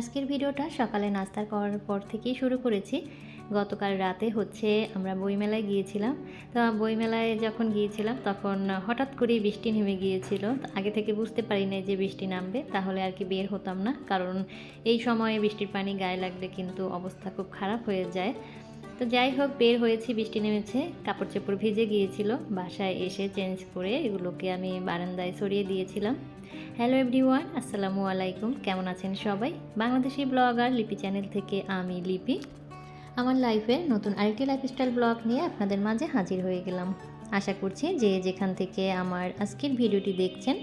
আজকের ভিডিওটা সকালে নাস্তা করার পর থেকেই শুরু করেছি। গতকাল রাতে হচ্ছে আমরা বইমেলায় গিয়েছিলাম। তো বইমেলায় যখন গিয়েছিলাম তখন হঠাৎ করেই বৃষ্টি নেমে গিয়েছিল। আগে থেকে বুঝতে পারি নাই যে বৃষ্টি নামবে, তাহলে আর কি বের হতাম না। কারণ এই সময়ে বৃষ্টির পানি গায়ে লাগলে কিন্তু অবস্থা খুব খারাপ হয়ে যায়। তো যাই হোক, বের হয়েছি, বৃষ্টি নেমেছে কাপড় চোপড় ভিজে গিয়েছিল, বাসায় এসে চেঞ্জ করে এগুলোকে আমি বারান্দায় সরিয়ে দিয়েছিলাম। হ্যালো এভরিওয়ান আসসালামু আলাইকুম, কেমন আছেন সবাই? বাংলাদেশি ব্লগার লিপি চ্যানেল থেকে আমি লিপি। আমার লাইফে নতুন আরেকটি লাইফস্টাইল ব্লগ নিয়ে আপনাদের মাঝে হাজির হয়ে গেলাম। আশা করছি যে যেখান থেকে আমার আজকের ভিডিওটি দেখছেন,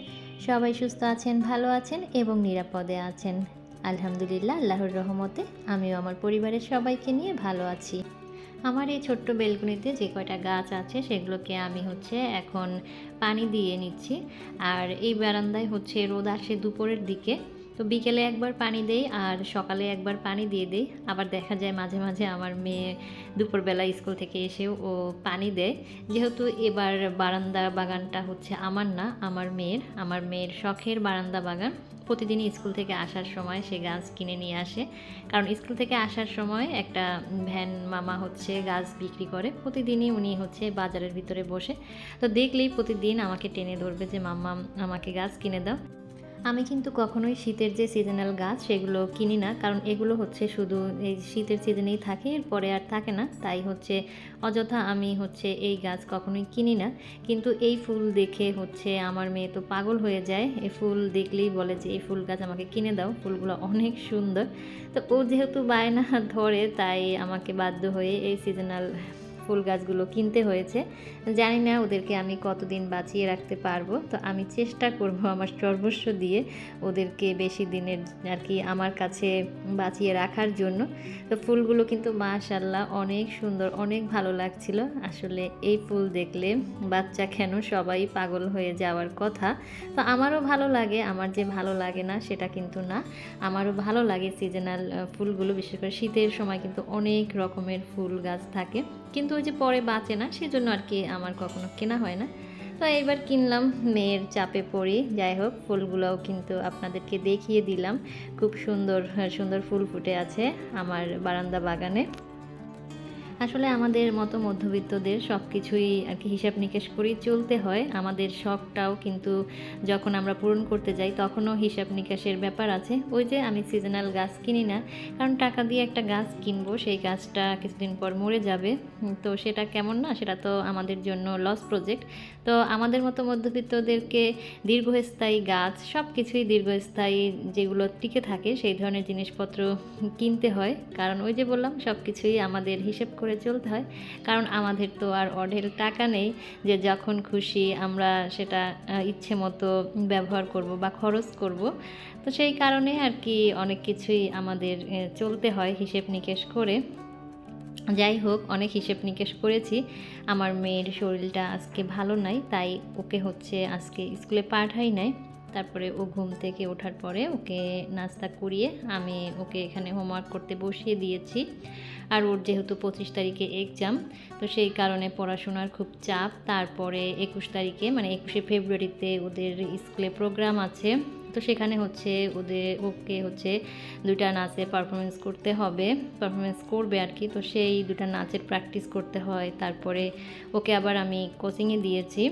সবাই সুস্থ আছেন, ভালো আছেন এবং নিরাপদে আছেন। আলহামদুলিল্লাহ, আল্লাহর রহমতে আমিও আমার পরিবারের সবাইকে নিয়ে ভালো আছি। আমার এই ছোট্ট বেলকুনিতে যে কয়টা গাছ আছে সেগুলোকে আমি হচ্ছে এখন পানি দিয়ে নিচ্ছি। আর এই বারান্দায় হচ্ছে রোদ আসে দুপুরের দিকে। তো বিকেলে একবার পানি দেই আর সকালে একবার পানি দিয়ে দেই। আবার দেখা যায় মাঝে মাঝে আমার মেয়ে দুপুরবেলা স্কুল থেকে এসেও ও পানি দেয়। যেহেতু এবার বারান্দা বাগানটা হচ্ছে আমার না, আমার মেয়ের। আমার মেয়ের শখের বারান্দা বাগান। প্রতিদিনই স্কুল থেকে আসার সময় সে গাছ কিনে নিয়ে আসে। কারণ স্কুল থেকে আসার সময় একটা ভ্যান মামা হচ্ছে গাছ বিক্রি করে। প্রতিদিনই উনি হচ্ছে বাজারের ভিতরে বসে। তো দেখলেই প্রতিদিন আমাকে টেনে ধরবে যে, মাম্মা, আমাকে গাছ কিনে দাও। আমি কিন্তু কখনোই শীতের যে সিজনাল গাছ সেগুলো কিনি না, কারণ এগুলো হচ্ছে শুধু এই শীতের সিজনেই থাকে, এরপরে আর থাকে না। তাই হচ্ছে অযথা আমি হচ্ছে এই গাছ কখনোই কিনি না। কিন্তু এই ফুল দেখে হচ্ছে আমার মেয়ে তো পাগল হয়ে যায়। এই ফুল দেখলেই বলে যে, এই ফুল গাছ আমাকে কিনে দাও, ফুলগুলো অনেক সুন্দর। তো ও যেহেতু বায়না ধরে, তাই আমাকে বাধ্য হয়ে এই সিজনাল ফুল গাছগুলো কিনতে হয়েছে। জানি না ওদেরকে আমি কতদিন বাঁচিয়ে রাখতে পারব। তো আমি চেষ্টা করব আমার সর্বস্ব দিয়ে ওদেরকে বেশি দিনের আর কি আমার কাছে বাঁচিয়ে রাখার জন্য। তো ফুলগুলো কিন্তু মাশাল্লাহ অনেক সুন্দর, অনেক ভালো লাগছিল। আসলে এই ফুল দেখলে বাচ্চা কেন সবাই পাগল হয়ে যাওয়ার কথা। তো আমারও ভালো লাগে, আমার যে ভালো লাগে না সেটা কিন্তু না। আমারও ভালো লাগে সিজনাল ফুলগুলো, বিশেষ করে শীতের সময় কিন্তু অনেক রকমের ফুল গাছ থাকে। কিন্তু ওই যে পরে বাঁচে না, সেজন্য আর কি আমার কখনো কেনা হয় না। তো এবার কিনলাম, মেয়ের চাপে পড়ি, যাই হোক, ফুলগুলোও কিন্তু আপনাদেরকে দেখিয়ে দিলাম। খুব সুন্দর সুন্দর ফুল ফুটে আছে আমার বারান্দা বাগানে। আসলে আমাদের মতো মধ্যবিত্তদের সব কিছুই আর কি হিসাব নিকেশ করেই চলতে হয়। আমাদের শখটাও কিন্তু যখন আমরা পূরণ করতে যাই, তখনও হিসাব নিকাশের ব্যাপার আছে। ওই যে আমি সিজনাল গাছ কিনি না, কারণ টাকা দিয়ে একটা গাছ কিনবো, সেই গাছটা কিছুদিন পর মরে যাবে। তো সেটা কেমন না, সেটা তো আমাদের জন্য লস প্রজেক্ট তো আমাদের মতো মধ্যবিত্তদেরকে দীর্ঘস্থায়ী গাছ সব কিছুই দীর্ঘস্থায়ী যেগুলো টিকে থাকে, সেই ধরনের জিনিসপত্র কিনতে হয়। কারণ ওই যে বললাম সব কিছুই আমাদের হিসেব করে চলতে হয়। কারণ আমাদের তো আর অঢেল টাকা নেই যে যখন খুশি আমরা সেটা ইচ্ছে মতো ব্যবহার করব বা খরচ করব। তো সেই কারণে আর কি অনেক কিছুই আমাদের চলতে হয় হিসেব নিকেশ করে। যাই হোক, অনেক হিসেব নিকেশ করেছি। আমার মেয়ের শরীরটা আজকে ভালো নাই, তাই ওকে হচ্ছে আজকে স্কুলে পাঠাই নাই। তারপরে ও ঘুম থেকে ওঠার পরে ওকে নাস্তা করিয়ে আমি ওকে এখানে হোমওয়ার্ক করতে বসিয়ে দিয়েছি। আর ওর যেহেতু পঁচিশ তারিখে এক্সাম তো সেই কারণে পড়াশোনার খুব চাপ। তারপরে একুশ তারিখে মানে একুশে ফেব্রুয়ারিতে ওদের স্কুলে প্রোগ্রাম আছে। তো সেখানে হচ্ছে ওদের, ওকে হচ্ছে দুটা নাচে পারফরমেন্স করতে হবে। পারফরমেন্স করবে আর কি, তো সেই দুটা নাচের প্র্যাকটিস করতে হয়। তারপরে ওকে আবার আমি কোচিংয়ে দিয়েছি।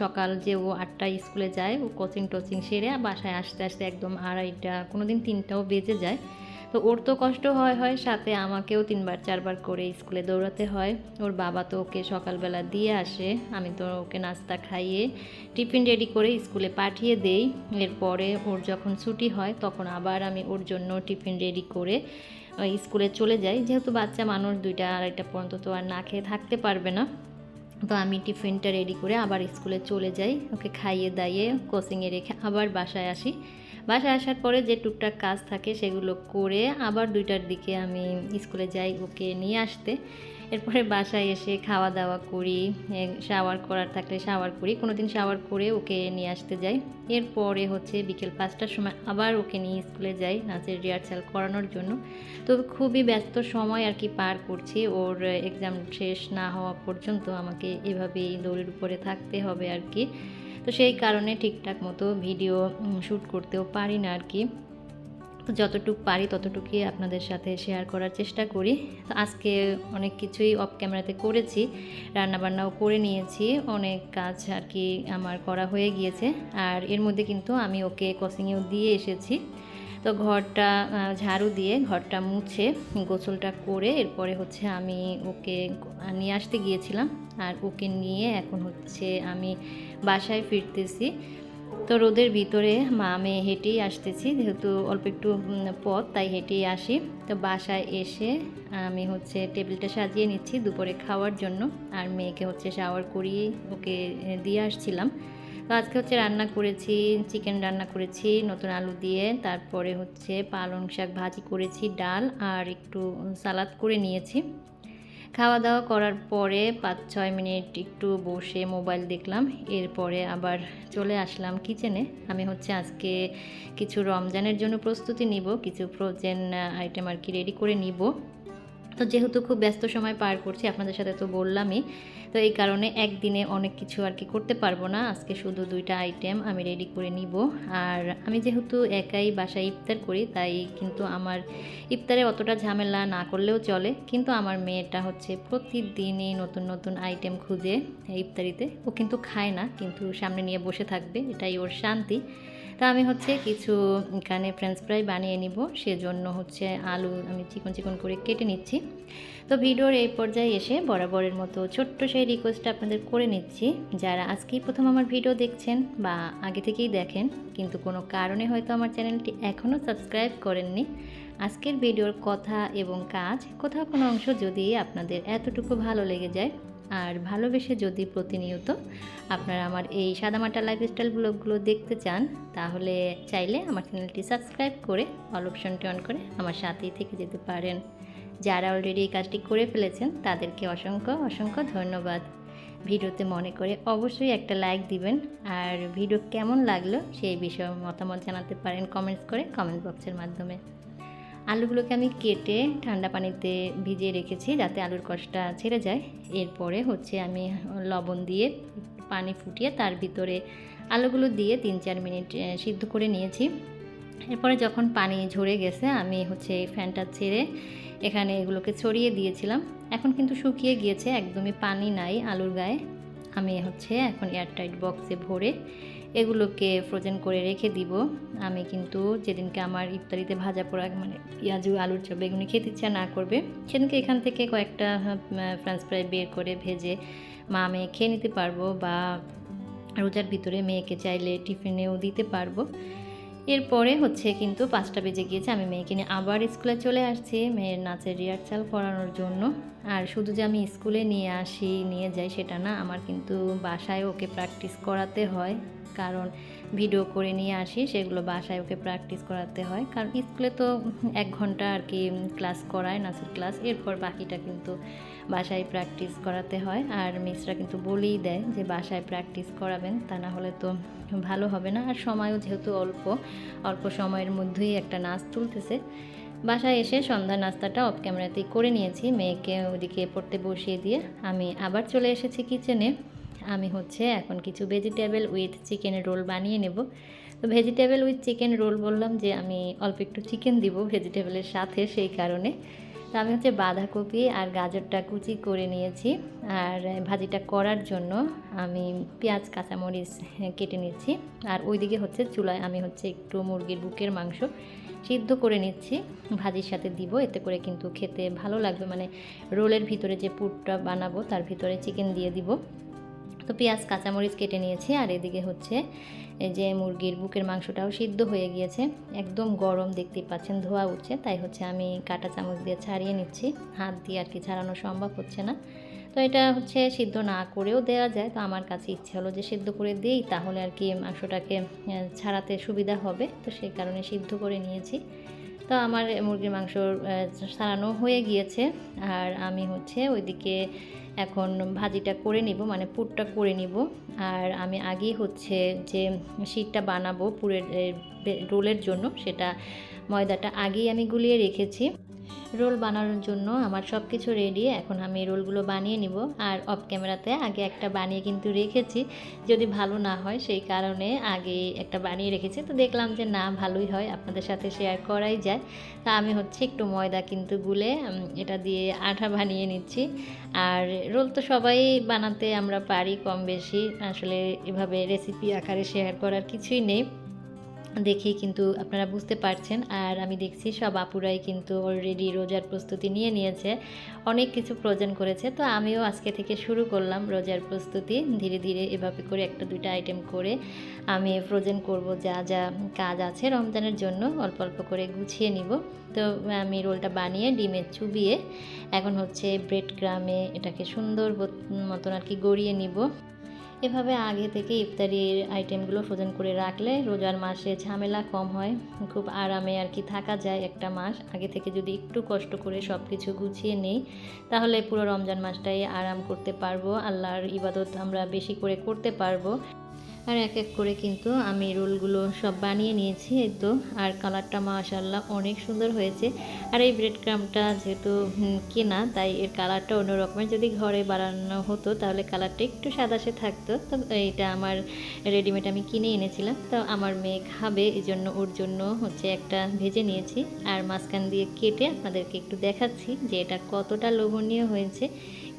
সকাল যে ও আটটায় স্কুলে যায়, ও কোচিং টোচিং সেরে বাসায় আসতে আসতে একদম আড়াইটা কোনো দিন তিনটাও বেজে যায়। তো ওর তো কষ্ট হয় হয় সাথে আমাকেও তিনবার, চারবার করে স্কুলে দৌড়াতে হয়। ওর বাবা তো ওকে সকালবেলা দিয়ে আসে, আমি তো ওকে নাস্তা খাইয়ে টিফিন রেডি করে স্কুলে পাঠিয়ে দেই। এরপরে ওর যখন ছুটি হয়, তখন আবার আমি ওর জন্য টিফিন রেডি করে স্কুলে চলে যাই। যেহেতু বাচ্চা মানুষ, দুইটা, আড়াইটা পর্যন্ত তো আর না খেয়ে থাকতে পারবে না। তো আমি টিফিনটা রেডি করে আবার স্কুলে চলে যাই। ওকে খাইয়ে দাইয়ে কোচিংয়ে রেখে আবার বাসায় আসি। বাসায় আসার পরে যে টুকটাক কাজ থাকে সেগুলো করে আবার দুইটার দিকে আমি স্কুলে যাই ওকে নিয়ে আসতে। এরপরে বাসায় এসে খাওয়া দাওয়া করি শাওয়ার করার থাকলে শাওয়ার করি কোনো দিন শাওয়ার করে ওকে নিয়ে আসতে যাই। এরপরে হচ্ছে বিকেল পাঁচটার সময় আবার ওকে নিয়ে স্কুলে যাই নাচের রিহার্সাল করানোর জন্য। তো খুবই ব্যস্ত সময় আর কি পার করছি, ওর এক্সাম শেষ না হওয়া পর্যন্ত আমাকে এভাবেই দৌড়ের উপরে থাকতে হবে আর কি। তো সেই কারণে ঠিকঠাক মতো ভিডিও শ্যুট করতেও পারি না আর কি। তো যতটুকু পারি ততটুকুই আপনাদের সাথে শেয়ার করার চেষ্টা করি। তো আজকে অনেক কিছুই অফ ক্যামেরাতে করেছি, রান্নাবান্নাও করে নিয়েছি, অনেক কাজ আর কি আমার করা হয়ে গিয়েছে। আর এর মধ্যে কিন্তু আমি ওকে কসিংয়েও দিয়ে এসেছি। তো ঘরটা ঝাড়ু দিয়ে ঘরটা মুছে গোসলটা করে এরপরে হচ্ছে আমি ওকে নিয়ে আসতে গিয়েছিলাম। আর ওকে নিয়ে এখন হচ্ছে আমি বাসায় ফিরতেছি। তো রোদের ভিতরে মা মেয়ে হেঁটেই আসতেছি, যেহেতু অল্প একটু পথ, তাই হেঁটেই আসি। তো বাসায় এসে আমি হচ্ছে টেবিলটা সাজিয়ে নিচ্ছি দুপুরে খাওয়ার জন্য। আর মেয়েকে হচ্ছে শাওয়ার করিয়ে ওকে দিয়ে আসছিলাম। তো আজকে হচ্ছে রান্না করেছি চিকেন রান্না করেছি, নতুন আলু দিয়ে, তারপরে হচ্ছে পালং শাক ভাজি করেছি, ডাল, আর একটু সালাদ করে নিয়েছি। খাওয়া দাওয়া করার পরে পাঁচ ছয় মিনিট একটু বসে মোবাইল দেখলাম। এরপরে আবার চলে আসলাম কিচেনে। আমি হচ্ছে আজকে কিছু রমজানের জন্য প্রস্তুতি নিব, কিছু ফ্রোজেন আইটেম আর কি রেডি করে নিব। তো যেহেতু খুব ব্যস্ত সময় পার করছি, আপনাদের সাথে তো বললামই, তো এই কারণে একদিনে অনেক কিছু আর কি করতে পারব না। আজকে শুধু দুইটা আইটেম আমি রেডি করে নিব। আর আমি যেহেতু একাই বাসায় ইফতার করি, তাই কিন্তু আমার ইফতারে অতটা ঝামেলা না করলেও চলে। কিন্তু আমার মেয়েটা হচ্ছে প্রতিদিনই নতুন নতুন আইটেম খুঁজে ইফতারিতে। ও কিন্তু খায় না, কিন্তু সামনে নিয়ে বসে থাকবে, এটাই ওর শান্তি। তা আমি হচ্ছে কিছু এখানে ফ্রেঞ্চ ফ্রাই বানিয়ে নিব, সেজন্য হচ্ছে আলু আমি চিকন চিকন করে কেটে নিচ্ছি। তো ভিডিওর এই পর্যায়ে এসে বরাবরের মতো ছোট্ট সেই রিকোয়েস্টটা আপনাদের করে নিচ্ছি। যারা আজকেই প্রথম আমার ভিডিও দেখছেন বা আগে থেকেই দেখেন, কিন্তু কোনো কারণে হয়তো আমার চ্যানেলটি এখনও সাবস্ক্রাইব করেননি আজকের ভিডিওর কথা এবং কাজ, কোথাও কোনো অংশ যদি আপনাদের এতটুকু ভালো লেগে যায় আর ভালোবেসে যদি প্রতিনিয়ত আপনারা আমার এই সাদামাটা লাইফস্টাইল ব্লগগুলো দেখতে চান, তাহলে চাইলে আমার চ্যানেলটি সাবস্ক্রাইব করে অল অপশনটি অন করে আমার সাথেই থেকে যেতে পারেন। যারা অলরেডি এই কাজটি করে ফেলেছেন, তাদেরকে অসংখ্য অসংখ্য ধন্যবাদ। ভিডিওতে মনে করে অবশ্যই একটা লাইক দিবেন। আর ভিডিও কেমন লাগল সেই বিষয়ে মতামত জানাতে পারেন কমেন্টস করে কমেন্ট বক্সের মাধ্যমে। আলুগুলোকে আমি কেটে ঠান্ডা পানিতে ভিজিয়ে রেখেছি যাতে আলুর কষটা ছেড়ে যায়। এরপরে হচ্ছে আমি লবণ দিয়ে পানি ফুটিয়ে তার ভিতরে আলুগুলো দিয়ে তিন চার মিনিট সিদ্ধ করে নিয়েছি। এরপরে যখন পানি ঝরে গেছে, আমি হচ্ছে ফ্যানটা ছেড়ে এখানে এগুলোকে ছড়িয়ে দিয়েছিলাম। এখন কিন্তু শুকিয়ে গিয়েছে, একদমই পানি নাই আলুর গায়ে। আমি হচ্ছে এখন এয়ারটাইট বক্সে ভরে এগুলোকে ফ্রোজেন করে রেখে দিব। আমি কিন্তু যেদিনকে আমার ইফতারিতে ভাজা পোড়া মানে পেঁয়াজু, আলুর চপ বেগুনি খেতে ইচ্ছা না করবে, সেদিনকে এখান থেকে কয়েকটা ফ্রেঞ্চ ফ্রাই বের করে ভেজে মা মেয়ে খেয়ে নিতে পারব বা রোজার ভিতরে মেয়েকে চাইলে টিফিনেও দিতে পারব। এরপরে হচ্ছে কিন্তু পাঁচটা বেজে গিয়েছে, আমি মেয়েকে নিয়ে আবার স্কুলে চলে আসছি, মেয়ের নাচের রিহার্সাল করানোর জন্য। আর শুধু যে আমি স্কুলে নিয়ে আসি, নিয়ে যাই সেটা না, আমার কিন্তু বাসায় ওকে প্র্যাকটিস করাতে হয়। কারণ ভিডিও করে নিয়ে আসি, সেগুলো বাসায় ওকে প্র্যাকটিস করাতে হয়। কারণ স্কুলে তো এক ঘণ্টা আর কি ক্লাস করায় নাচের ক্লাস এরপর বাকিটা কিন্তু বাসায় প্র্যাকটিস করাতে হয়। আর মিসরা কিন্তু বলেই দেয় যে বাসায় প্র্যাকটিস করাবেন, তা না হলে তো ভালো হবে না। আর সময়ও যেহেতু অল্প অল্প সময়ের মধ্যেই একটা নাচ তুলতেছে। বাসায় এসে সন্ধ্যা নাস্তাটা অফ ক্যামেরাতেই করে নিয়েছি। মেয়েকে ওদিকে পড়তে বসিয়ে দিয়ে আমি আবার চলে এসেছি কিচেনে আমি হচ্ছে এখন কিছু ভেজিটেবল উইথ চিকেনের রোল বানিয়ে নেব। তো ভেজিটেবল উইথ চিকেন রোল বললাম যে আমি অল্প একটু চিকেন দিব ভেজিটেবলের সাথে সেই কারণে। তো আমি হচ্ছে বাঁধাকপি আর গাজরটা কুচি করে নিয়েছি আর ভাজিটা করার জন্য আমি পেঁয়াজ, কাঁচামরিচ কেটে নিচ্ছি। আর ওইদিকে হচ্ছে চুলায় আমি হচ্ছে একটু মুরগির বুকের মাংস সিদ্ধ করে নিচ্ছি। ভাজির সাথে দিব, এতে করে কিন্তু খেতে ভালো লাগবে। মানে রোলের ভিতরে যে পুরটা বানাবো, তার ভিতরে চিকেন দিয়ে দিব। তো পেঁয়াজ, কাঁচামরিচ কেটে নিয়েছি আর এদিকে হচ্ছে এই যে মুরগির বুকের মাংসটাও সিদ্ধ হয়ে গিয়েছে। একদম গরম দেখতেই পাচ্ছেন, ধোয়া উঠছে, তাই হচ্ছে আমি কাঁটা চামচ দিয়ে ছাড়িয়ে নিচ্ছি। হাত দিয়ে আর কি ছাড়ানো সম্ভব হচ্ছে না। তো এটা হচ্ছে সিদ্ধ না করেও দেওয়া যায়, তো আমার কাছে ইচ্ছে হলো যে সিদ্ধ করে দিই, তাহলে আর কি মাংসটাকে ছাড়াতে সুবিধা হবে। তো সেই কারণে সিদ্ধ করে নিয়েছি। তো আমার মুরগির মাংস সারানো হয়ে গিয়েছে। আর আমি হচ্ছে ওইদিকে এখন ভাজিটা করে নিব মানে পুরটা করে নিব। আর আমি আগেই হচ্ছে যে শীতটা বানাবো পুরের রোলের জন্য, সেটা ময়দাটা আগেই আমি গুলিয়ে রেখেছি। রোল বানানোর জন্য আমার সব কিছু রেডি এখন আমি রোলগুলো বানিয়ে নিব। আর অফ ক্যামেরাতে আগে একটা বানিয়ে কিন্তু রেখেছি, যদি ভালো না হয় সেই কারণে আগে একটা বানিয়ে রেখেছি। তো দেখলাম যে না, ভালোই হয়, আপনাদের সাথে শেয়ার করাই যায়। তা আমি হচ্ছে একটু ময়দা কিন্তু গুলে এটা দিয়ে আঠা বানিয়ে নিচ্ছি। আর রোল তো সবাই বানাতে আমরা পারি কম বেশি, আসলে এভাবে রেসিপি আকারে শেয়ার করার কিছুই নেই। দেখেই কিন্তু আপনারা বুঝতে পারছেন। আর আমি দেখছি সব আপুরাই কিন্তু অলরেডি রোজার প্রস্তুতি নিয়ে নিয়েছে। অনেক কিছু প্রয়োজন করেছে। তো আমিও আজকে থেকে শুরু করলাম রোজার প্রস্তুতি। ধীরে ধীরে এভাবে করে একটা দুইটা আইটেম করে আমি ফ্রোজেন করব যা যা কাজ আছে রমজানের জন্য। অল্প অল্প করে গুছিয়ে নিব। তো আমি রোলটা বানিয়ে ডিমে চুবিয়ে এখন হচ্ছে ব্রেড গ্রামে এটাকে সুন্দর মতন আর কি গড়িয়ে নিব। এভাবে আগে থেকে ইফতারির আইটেমগুলো ফ্রোজেন করে রাখলে রোজার মাসে ঝামেলা কম হয়। খুব আরামে আর কি থাকা যায় একটা মাস। আগে থেকে যদি একটু কষ্ট করে সব কিছু গুছিয়ে নিই, তাহলে পুরো রমজান মাসটাই আরাম করতে পারব। আল্লাহর ইবাদত আমরা বেশি করে করতে পারব। আর এক এক করে কিন্তু আমি রোলগুলো সব বানিয়ে নিয়েছি, এই তো। আর কালারটা মাশাল্লাহ অনেক সুন্দর হয়েছে। আর এই ব্রেড ক্রামটা যেহেতু কেনা, তাই এর কালারটা অন্য রকমের। যদি ঘরে বানানো হতো, তাহলে কালারটা একটু সাদাসে থাকতো। তো এইটা আমার রেডিমেড আমি কিনে এনেছিলাম। তো আমার মেয়ে খাবে এই জন্য ওর জন্য হচ্ছে একটা ভেজে নিয়েছি। আর মাঝখান দিয়ে কেটে আপনাদেরকে একটু দেখাচ্ছি যে এটা কতটা লোভনীয় হয়েছে।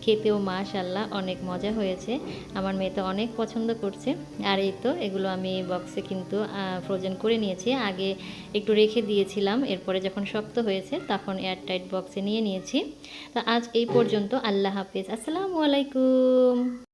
খেতেও মাশাল্লাহ অনেক মজা হয়েছে। আমার মেয়ে তো অনেক পছন্দ করছে। আর এই তো এগুলো আমি বক্সে কিন্তু ফ্রোজেন করে নিয়েছি। আগে একটু রেখে দিয়েছিলাম, এরপরে যখন শক্ত হয়েছে তখন এয়ারটাইট বক্সে নিয়ে নিয়েছি। তো আজ এই পর্যন্ত আল্লাহ হাফিজ। আসসালামু আলাইকুম।